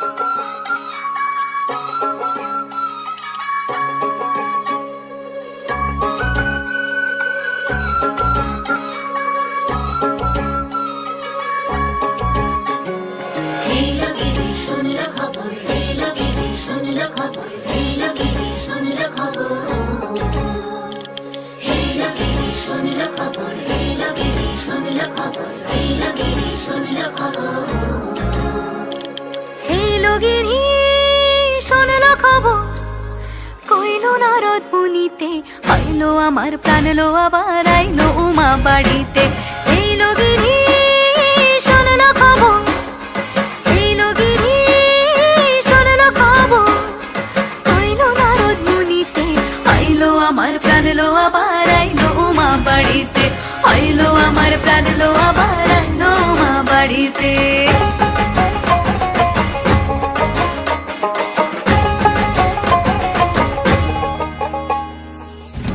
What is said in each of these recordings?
এই লগেরে শুনল খবর। এই লগেরে শুনল খবর। কইল নারদ মুনিতে আইলো আমার প্রাণ, লো আবার আইলো উমা বাড়িতে। এই লগেরই শোনল খবর, এই কইল নারদ মুনিতে আমার প্রাণ, লো আবার আইলো উমা বাড়িতে। আইলো আমার প্রাণ, লো আবার আইলো উমা বাড়িতে।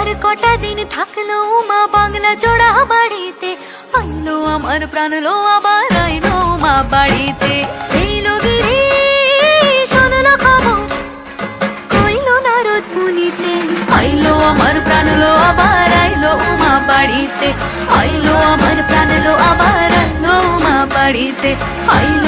আর কটা দিন থাকল মা বাংলা জোড়া বাড়িতে, আইলো আমার প্রাণ লো আবার আইলো মা বাড়িতে। এই লগিরে শোনলো খবর, কইলো নারদ মুনিতে, আইলো আমার প্রাণ লো আবার আইলো মা বাড়িতে, আইলো আমার প্রাণ লো আবার আইলো মা বাড়িতে, আইলো